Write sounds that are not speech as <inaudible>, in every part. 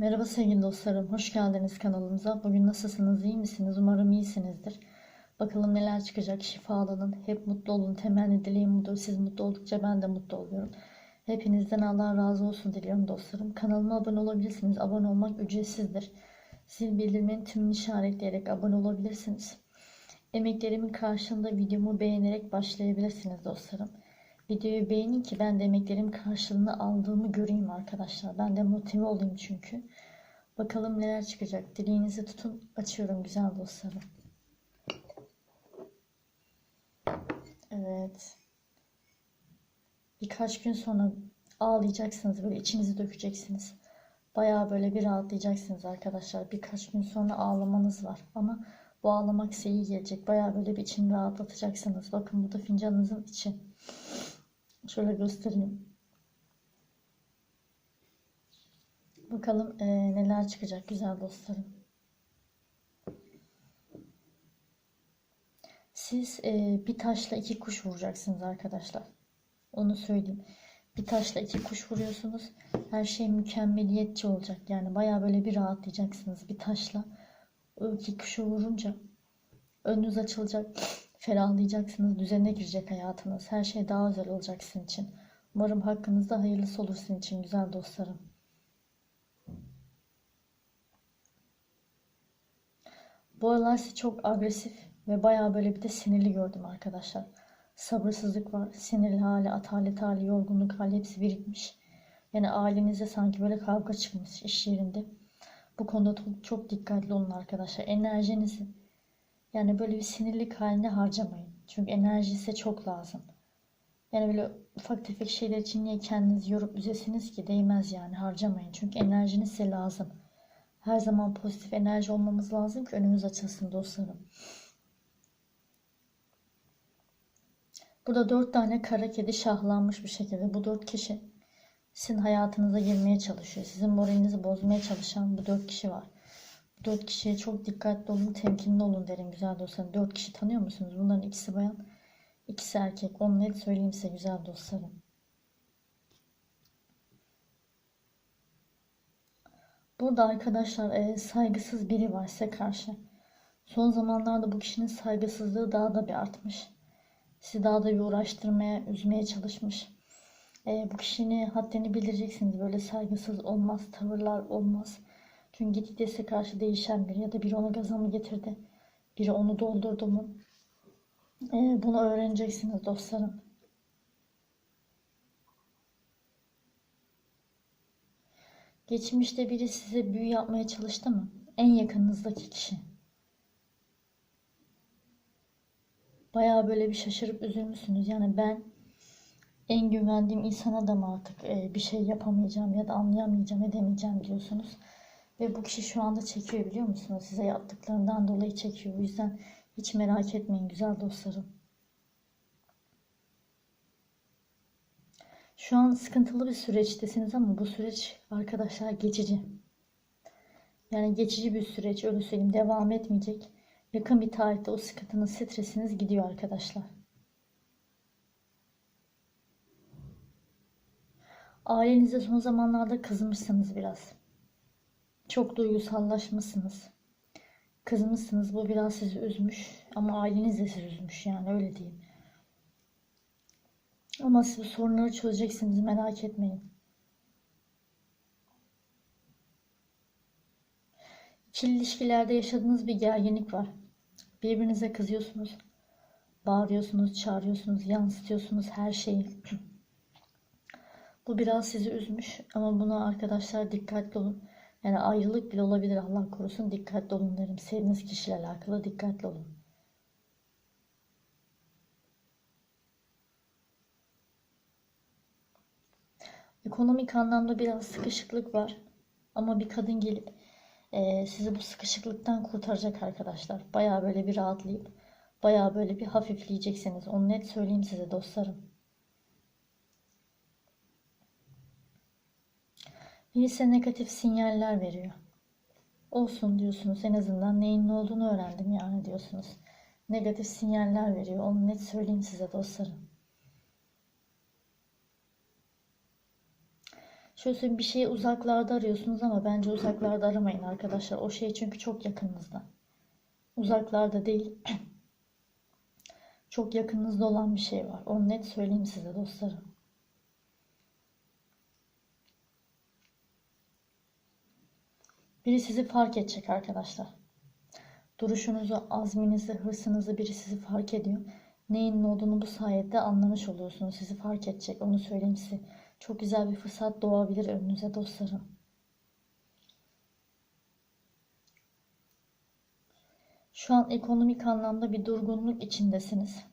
Merhaba sevgili dostlarım, hoş geldiniz kanalımıza. Bugün nasılsınız, iyi misiniz? Umarım iyisinizdir. Bakalım neler çıkacak, şifalanın, hep mutlu olun, temenni dileğim budur. Siz mutlu oldukça ben de mutlu oluyorum. Hepinizden Allah razı olsun diliyorum dostlarım. Kanalıma abone olabilirsiniz, abone olmak ücretsizdir. Zil bildirimini tümünü işaretleyerek abone olabilirsiniz. Emeklerimin karşılığında videomu beğenerek başlayabilirsiniz dostlarım. Videoyu beğenin ki ben de emeklerimin karşılığını aldığımı göreyim arkadaşlar. Ben de motive olayım çünkü. Bakalım neler çıkacak. Dileğinizi tutun. Açıyorum güzel dostlarım. Evet. Birkaç gün sonra ağlayacaksınız. Böyle içinizi dökeceksiniz. Bayağı böyle bir rahatlayacaksınız arkadaşlar. Birkaç gün sonra ağlamanız var. Ama bu ağlamak size iyi gelecek. Bayağı böyle bir içini rahatlatacaksınız. Bakın bu da fincanınızın içi. Şöyle göstereyim. Bakalım e, neler çıkacak güzel dostlarım. Siz e, bir taşla iki kuş vuracaksınız arkadaşlar. Onu söyleyeyim. Bir taşla iki kuş vuruyorsunuz. Her şey mükemmeliyetçi olacak. Yani baya böyle bir rahatlayacaksınız bir taşla. İki kuşu vurunca önünüz açılacak. Ferahlayacaksınız. Düzene girecek hayatınız. Her şey daha güzel olacak sizin için. Umarım hakkınızda hayırlısı olur sizin için güzel dostlarım. Bu aralar sizi çok agresif ve bayağı böyle bir de sinirli gördüm arkadaşlar. Sabırsızlık var, sinirli hali, atalet hali, yorgunluk hali hepsi birikmiş. Yani ailenizde sanki böyle kavga çıkmış iş yerinde. Bu konuda çok dikkatli olun arkadaşlar. Enerjinizi yani böyle bir sinirlik halinde harcamayın. Çünkü enerji size çok lazım. Yani böyle ufak tefek şeyler için niye kendinizi yorup üzesiniz ki değmez yani harcamayın. Çünkü enerjiniz size lazım. Her zaman pozitif enerji olmamız lazım ki önümüz açılsın dostlarım. Burada dört tane kara kedi şahlanmış bir şekilde. Bu dört kişi sizin hayatınıza girmeye çalışıyor. Sizin moralinizi bozmaya çalışan bu dört kişi var. Bu dört kişiye çok dikkatli olun, temkinli olun derim güzel dostlarım. Dört kişi tanıyor musunuz? Bunların ikisi bayan, ikisi erkek. Onu net söyleyeyim size güzel dostlarım. Burada arkadaşlar e, saygısız biri var size karşı. Son zamanlarda bu kişinin saygısızlığı daha da bir artmış. Sizi daha da bir uğraştırmaya, üzmeye çalışmış. E, bu kişinin haddini bildireceksiniz. Böyle saygısız olmaz, tavırlar olmaz. Çünkü gitgide size karşı değişen biri ya da biri ona gaza mı getirdi, biri onu doldurdu mu? E, bunu öğreneceksiniz dostlarım. Geçmişte biri size büyü yapmaya çalıştı mı? En yakınınızdaki kişi. Baya böyle bir şaşırıp üzülmüşsünüz. Yani ben en güvendiğim insana da mı artık e, bir şey yapamayacağım ya da anlayamayacağım, edemeyeceğim diyorsunuz. Ve bu kişi şu anda çekiyor biliyor musunuz? Size yaptıklarından dolayı çekiyor. O yüzden hiç merak etmeyin güzel dostlarım. Şu an sıkıntılı bir süreçtesiniz ama bu süreç arkadaşlar geçici. Yani geçici bir süreç öyle söyleyeyim devam etmeyecek. Yakın bir tarihte o sıkıntınız, stresiniz gidiyor arkadaşlar. Ailenize son zamanlarda kızmışsınız biraz. Çok duygusallaşmışsınız. Kızmışsınız. Bu biraz sizi üzmüş. Ama aileniz de sizi üzmüş yani öyle diyeyim. Ama siz bu sorunları çözeceksiniz merak etmeyin. İkili ilişkilerde yaşadığınız bir gerginlik var. Birbirinize kızıyorsunuz. Bağırıyorsunuz, çağırıyorsunuz, yansıtıyorsunuz her şeyi. Bu biraz sizi üzmüş ama buna arkadaşlar dikkatli olun. Yani ayrılık bile olabilir Allah korusun dikkatli olun derim. Sevdiğiniz kişiyle alakalı dikkatli olun. Ekonomik anlamda biraz sıkışıklık var. Ama bir kadın gelip e, sizi bu sıkışıklıktan kurtaracak arkadaşlar. Baya böyle bir rahatlayıp baya böyle bir hafifleyeceksiniz. Onu net söyleyeyim size dostlarım. Birisi negatif sinyaller veriyor. Olsun diyorsunuz en azından neyin ne olduğunu öğrendim yani diyorsunuz. Negatif sinyaller veriyor. Onu net söyleyeyim size dostlarım. Şöyle bir şeyi uzaklarda arıyorsunuz ama bence uzaklarda aramayın arkadaşlar. O şey çünkü çok yakınınızda. Uzaklarda değil. <clears throat> çok yakınınızda olan bir şey var. Onu net söyleyeyim size dostlarım. Biri sizi fark edecek arkadaşlar. Duruşunuzu, azminizi, hırsınızı biri sizi fark ediyor. Neyin ne olduğunu bu sayede anlamış oluyorsunuz. Sizi fark edecek. Onu söyleyeyim size. Çok güzel bir fırsat doğabilir önünüze dostlarım. Şu an ekonomik anlamda bir durgunluk içindesiniz.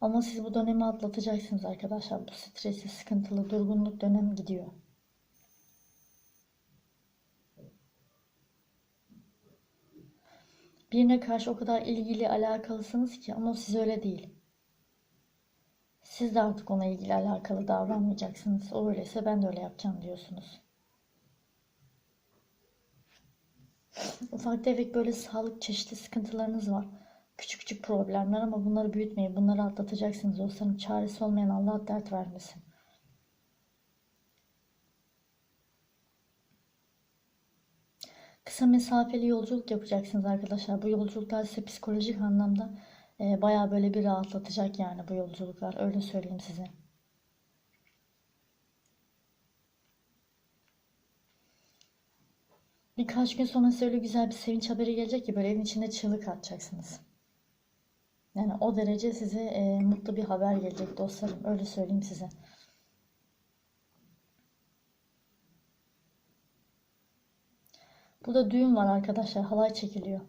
Ama siz bu dönemi atlatacaksınız arkadaşlar. Bu stresli, sıkıntılı, durgunluk dönem gidiyor. Birine karşı o kadar ilgili, alakalısınız ki ama o siz öyle değil. Siz de artık ona ilgili alakalı davranmayacaksınız. O öyleyse ben de öyle yapacağım diyorsunuz. Ufak tefek böyle sağlık çeşitli sıkıntılarınız var. Küçük küçük problemler ama bunları büyütmeyin. Bunları atlatacaksınız. Dostlarım çaresi olmayan Allah dert vermesin. Kısa mesafeli yolculuk yapacaksınız arkadaşlar. Bu yolculuklar size psikolojik anlamda e, bayağı böyle bir rahatlatacak yani bu yolculuklar. Öyle söyleyeyim size. Birkaç gün sonra size öyle güzel bir sevinç haberi gelecek ki böyle evin içinde çığlık atacaksınız. Yani o derece size e, mutlu bir haber gelecek dostlarım. Öyle söyleyeyim size. Burada düğün var arkadaşlar. Halay çekiliyor.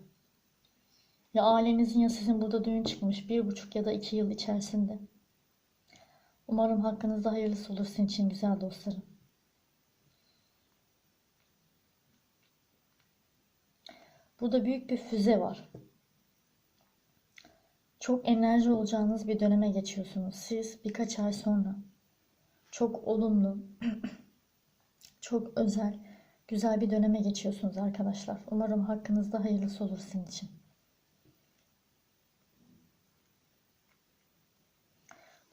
Ya ailenizin ya sizin burada düğün çıkmış. Bir buçuk ya da iki yıl içerisinde. Umarım hakkınızda hayırlısı olur sizin için güzel dostlarım. Burada büyük bir füze var. Çok enerji olacağınız bir döneme geçiyorsunuz. Siz birkaç ay sonra çok olumlu, <clears throat> çok özel, güzel bir döneme geçiyorsunuz arkadaşlar. Umarım hakkınızda hayırlısı olur sizin için.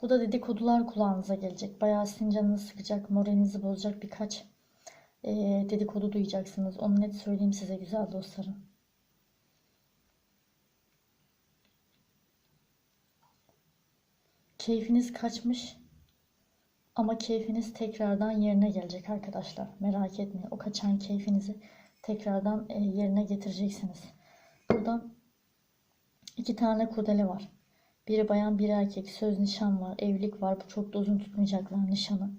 Bu da dedikodular kulağınıza gelecek. Bayağı sizin canınızı sıkacak, moralinizi bozacak birkaç e, dedikodu duyacaksınız. Onu net söyleyeyim size güzel dostlarım. Keyfiniz kaçmış ama keyfiniz tekrardan yerine gelecek arkadaşlar. Merak etmeyin. O kaçan keyfinizi tekrardan e, yerine getireceksiniz. Burada iki tane kurdele var. Biri bayan, biri erkek. Söz nişan var, evlilik var. Bu çok da uzun tutmayacaklar nişanı.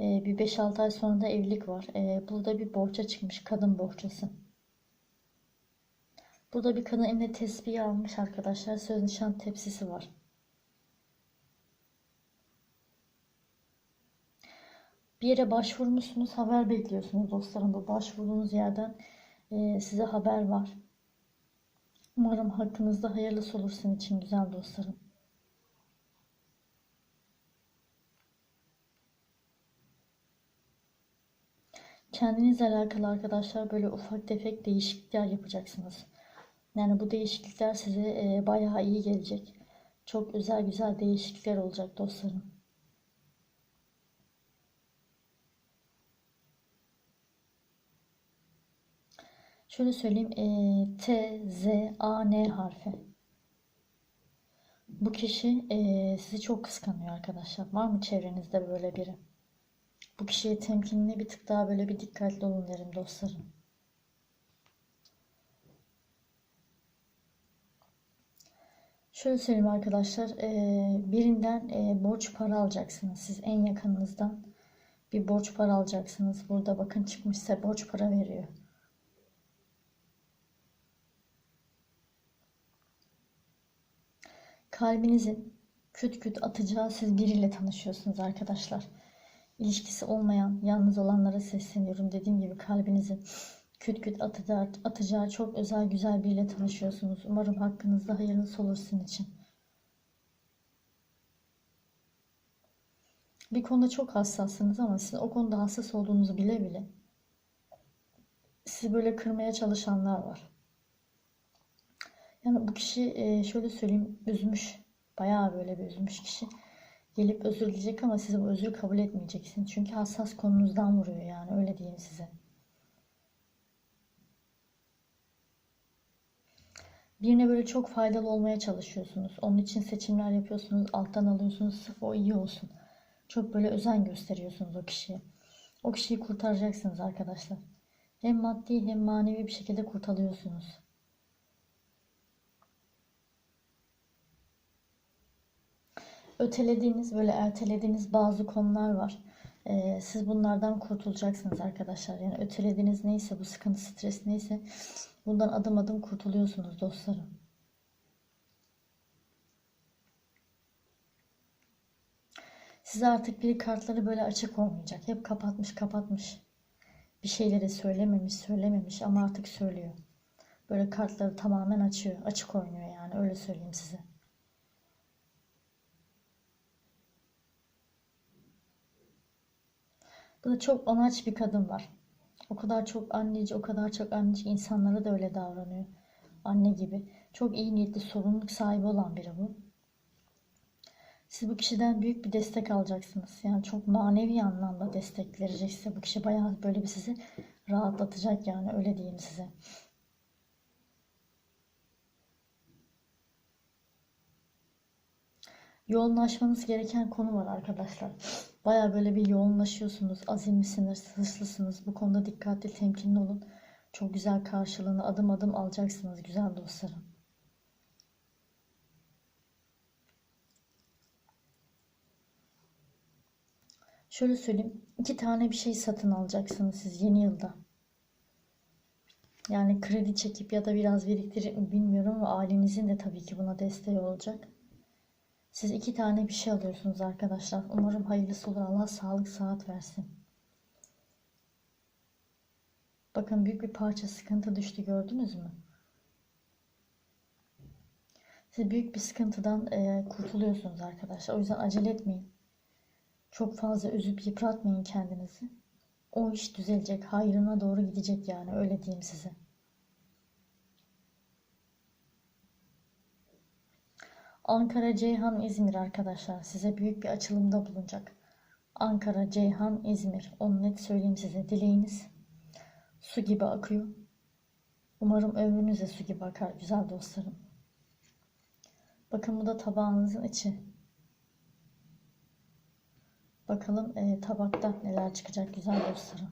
E, bir 5-6 ay sonra da evlilik var. E, burada bir borça çıkmış. Kadın borçası. Burada bir kadın eline tesbih almış arkadaşlar. Söz nişan tepsisi var. Bir yere başvurmuşsunuz, haber bekliyorsunuz dostlarım. Bu başvurduğunuz yerden e, size haber var. Umarım hakkınızda hayırlısı olur sizin için güzel dostlarım. Kendinizle alakalı arkadaşlar böyle ufak tefek değişiklikler yapacaksınız. Yani bu değişiklikler size e, bayağı iyi gelecek. Çok özel güzel değişiklikler olacak dostlarım. Şöyle söyleyeyim. E, T, Z, A, N harfi. Bu kişi e, sizi çok kıskanıyor arkadaşlar. Var mı çevrenizde böyle biri? Bu kişiye temkinli bir tık daha böyle bir dikkatli olun derim dostlarım. Şöyle söyleyeyim arkadaşlar. E, birinden e, borç para alacaksınız. Siz en yakınınızdan bir borç para alacaksınız. Burada bakın çıkmışsa borç para veriyor. Kalbinizin küt küt atacağı siz biriyle tanışıyorsunuz arkadaşlar. İlişkisi olmayan, yalnız olanlara sesleniyorum. Dediğim gibi kalbinizin küt küt atacağı, atacağı çok özel güzel biriyle tanışıyorsunuz. Umarım hakkınızda hayırlısı olur sizin için. Bir konuda çok hassassınız ama siz o konuda hassas olduğunuzu bile bile sizi böyle kırmaya çalışanlar var. Yani bu kişi e, şöyle söyleyeyim üzmüş. Bayağı böyle bir üzmüş kişi. Gelip özür dileyecek ama siz bu özrü kabul etmeyeceksiniz. Çünkü hassas konunuzdan vuruyor yani öyle diyeyim size. Birine böyle çok faydalı olmaya çalışıyorsunuz. Onun için seçimler yapıyorsunuz, alttan alıyorsunuz, sırf o iyi olsun. Çok böyle özen gösteriyorsunuz o kişiye. O kişiyi kurtaracaksınız arkadaşlar. Hem maddi hem manevi bir şekilde kurtarıyorsunuz. Ötelediğiniz, böyle ertelediğiniz bazı konular var. Ee, siz bunlardan kurtulacaksınız arkadaşlar. Yani ötelediğiniz neyse, bu sıkıntı, stres neyse bundan adım adım kurtuluyorsunuz dostlarım. Size artık bir kartları böyle açık olmayacak. Hep kapatmış kapatmış. Bir şeyleri söylememiş söylememiş ama artık söylüyor. Böyle kartları tamamen açıyor. Açık oynuyor yani öyle söyleyeyim size. Bu da çok anaç bir kadın var. O kadar çok anneci, o kadar çok anneci insanlara da öyle davranıyor. Anne gibi. Çok iyi niyetli, sorumluluk sahibi olan biri bu. Siz bu kişiden büyük bir destek alacaksınız. Yani çok manevi anlamda destek verecek size. Bu kişi bayağı böyle bir sizi rahatlatacak yani öyle diyeyim size. Yoğunlaşmanız gereken konu var arkadaşlar. Baya böyle bir yoğunlaşıyorsunuz. Azimlisiniz, hırslısınız. Bu konuda dikkatli, temkinli olun. Çok güzel karşılığını adım adım alacaksınız güzel dostlarım. Şöyle söyleyeyim. iki tane bir şey satın alacaksınız siz yeni yılda. Yani kredi çekip ya da biraz biriktirip mi bilmiyorum ama ailenizin de tabii ki buna desteği olacak. Siz iki tane bir şey alıyorsunuz arkadaşlar. Umarım hayırlısı olur. Allah sağlık saat versin. Bakın büyük bir parça sıkıntı düştü gördünüz mü? Siz büyük bir sıkıntıdan e, kurtuluyorsunuz arkadaşlar. O yüzden acele etmeyin. Çok fazla üzüp yıpratmayın kendinizi. O iş düzelecek. Hayrına doğru gidecek yani. Öyle diyeyim size. Ankara, Ceyhan, İzmir arkadaşlar. Size büyük bir açılımda bulunacak. Ankara, Ceyhan, İzmir. Onu net söyleyeyim size. Dileğiniz su gibi akıyor. Umarım ömrünüze su gibi akar güzel dostlarım. Bakın bu da tabağınızın içi. Bakalım e, tabakta neler çıkacak güzel dostlarım.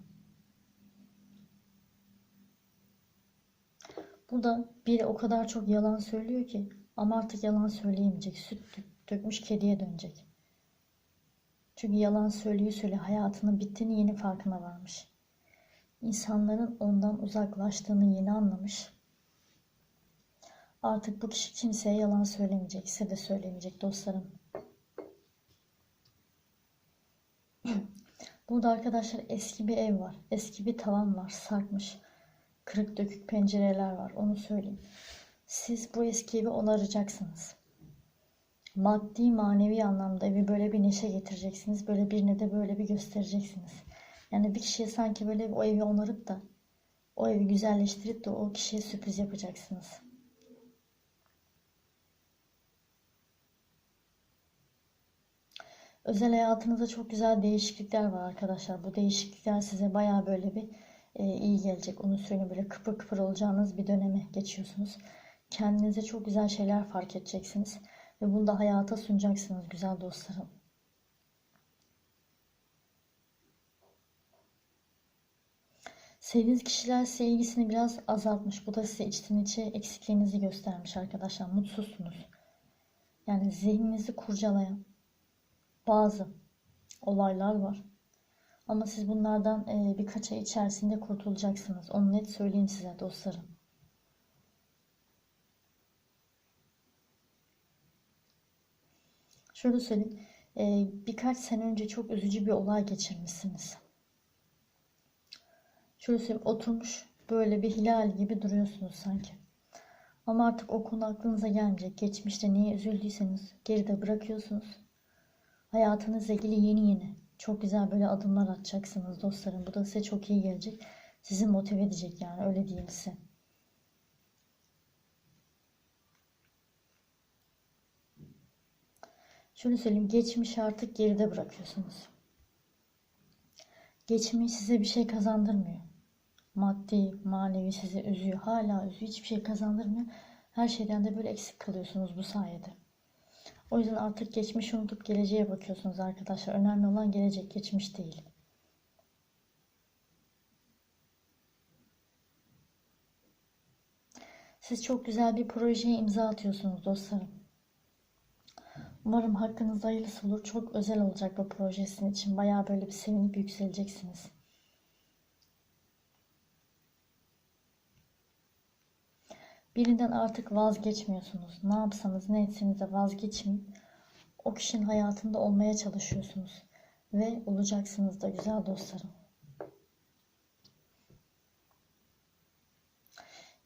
Burada biri o kadar çok yalan söylüyor ki ama artık yalan söyleyemeyecek. Süt dökmüş kediye dönecek. Çünkü yalan söylüyor söyle hayatının bittiğini yeni farkına varmış. İnsanların ondan uzaklaştığını yeni anlamış. Artık bu kişi kimseye yalan söylemeyecek, size de söylemeyecek dostlarım. <clears throat> Burada arkadaşlar eski bir ev var. Eski bir tavan var. Sarkmış. Kırık dökük pencereler var. Onu söyleyeyim. Siz bu eski evi onaracaksınız. Maddi manevi anlamda evi böyle bir neşe getireceksiniz. Böyle birine de böyle bir göstereceksiniz. Yani bir kişiye sanki böyle o evi onarıp da o evi güzelleştirip de o kişiye sürpriz yapacaksınız. Özel hayatınızda çok güzel değişiklikler var arkadaşlar. Bu değişiklikler size baya böyle bir e, iyi gelecek. Onu söyleyeyim böyle kıpır kıpır olacağınız bir döneme geçiyorsunuz. Kendinize çok güzel şeyler fark edeceksiniz. Ve bunu da hayata sunacaksınız güzel dostlarım. Sevdiğiniz kişiler size ilgisini biraz azaltmış. Bu da size içten içe eksikliğinizi göstermiş arkadaşlar. Mutsuzsunuz. Yani zihninizi kurcalayan bazı olaylar var. Ama siz bunlardan birkaç ay içerisinde kurtulacaksınız. Onu net söyleyeyim size dostlarım. Şöyle söyleyeyim. E, birkaç sene önce çok üzücü bir olay geçirmişsiniz. Şöyle söyleyeyim. Oturmuş böyle bir hilal gibi duruyorsunuz sanki. Ama artık o konu aklınıza gelmeyecek. Geçmişte niye üzüldüyseniz geride bırakıyorsunuz. Hayatınızla ilgili yeni yeni çok güzel böyle adımlar atacaksınız dostlarım. Bu da size çok iyi gelecek. Sizi motive edecek yani öyle diyeyim size. Şöyle söyleyeyim, geçmişi artık geride bırakıyorsunuz. Geçmiş size bir şey kazandırmıyor. Maddi, manevi sizi üzüyor. Hala üzüyor. Hiçbir şey kazandırmıyor. Her şeyden de böyle eksik kalıyorsunuz bu sayede. O yüzden artık geçmişi unutup geleceğe bakıyorsunuz arkadaşlar. Önemli olan gelecek, geçmiş değil. Siz çok güzel bir projeye imza atıyorsunuz dostlarım. Umarım hakkınızda hayırlısı olur. Çok özel olacak bu proje için. Bayağı böyle bir sevinip yükseleceksiniz. Birinden artık vazgeçmiyorsunuz. Ne yapsanız ne etseniz de vazgeçmeyip o kişinin hayatında olmaya çalışıyorsunuz. Ve olacaksınız da güzel dostlarım.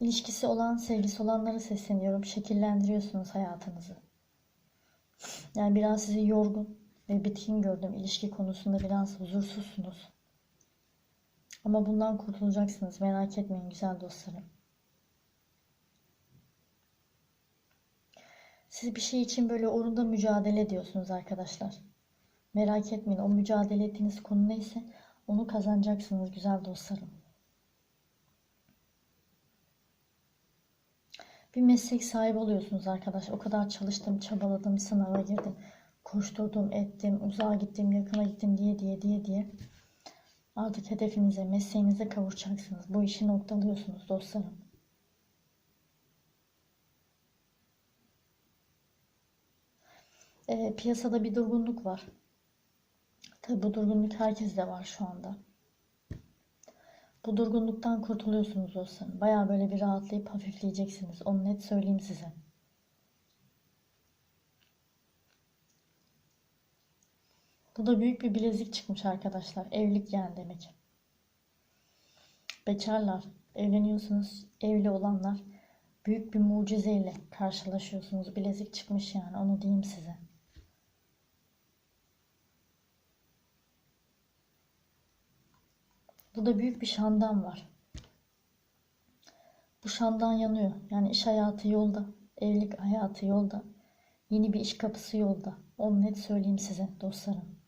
İlişkisi olan, sevgisi olanlara sesleniyorum. Şekillendiriyorsunuz hayatınızı. Yani biraz sizi yorgun ve bitkin gördüm. İlişki konusunda biraz huzursuzsunuz. Ama bundan kurtulacaksınız. Merak etmeyin güzel dostlarım. Siz bir şey için böyle uğrunda mücadele ediyorsunuz arkadaşlar. Merak etmeyin o mücadele ettiğiniz konu neyse onu kazanacaksınız güzel dostlarım. Bir meslek sahibi oluyorsunuz arkadaşlar. O kadar çalıştım, çabaladım, sınava girdim, koşturdum, ettim, uzağa gittim, yakına gittim diye diye diye diye. Artık hedefinize, mesleğinize kavuşacaksınız. Bu işi noktalıyorsunuz dostlarım. E, piyasada bir durgunluk var. Tabi bu durgunluk herkeste var şu anda. Bu durgunluktan kurtuluyorsunuz dostlarım. Baya böyle bir rahatlayıp hafifleyeceksiniz. Onu net söyleyeyim size. Bu da büyük bir bilezik çıkmış arkadaşlar. Evlilik yani demek. Bekarlar, evleniyorsunuz, evli olanlar büyük bir mucizeyle karşılaşıyorsunuz. Bilezik çıkmış yani onu diyeyim size. Burada büyük bir şandan var. Bu şandan yanıyor. Yani iş hayatı yolda, evlilik hayatı yolda, yeni bir iş kapısı yolda. Onu net söyleyeyim size dostlarım.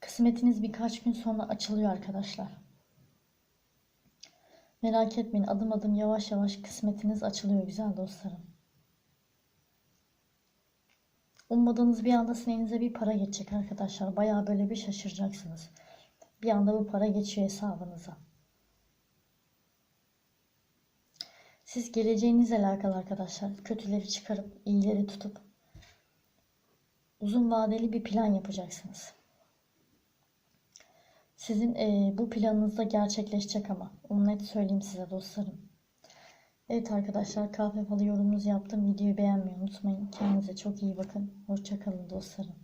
Kısmetiniz birkaç gün sonra açılıyor arkadaşlar. Merak etmeyin adım adım yavaş yavaş kısmetiniz açılıyor güzel dostlarım. Ummadığınız bir anda sizin bir para geçecek arkadaşlar. Bayağı böyle bir şaşıracaksınız. Bir anda bu para geçiyor hesabınıza. Siz geleceğinizle alakalı arkadaşlar kötüleri çıkarıp iyileri tutup uzun vadeli bir plan yapacaksınız. Sizin e, bu planınız da gerçekleşecek ama onu net söyleyeyim size dostlarım. Evet arkadaşlar kahve falı yorumunuzu yaptım. Videoyu beğenmeyi unutmayın. Kendinize çok iyi bakın. Hoşçakalın dostlarım.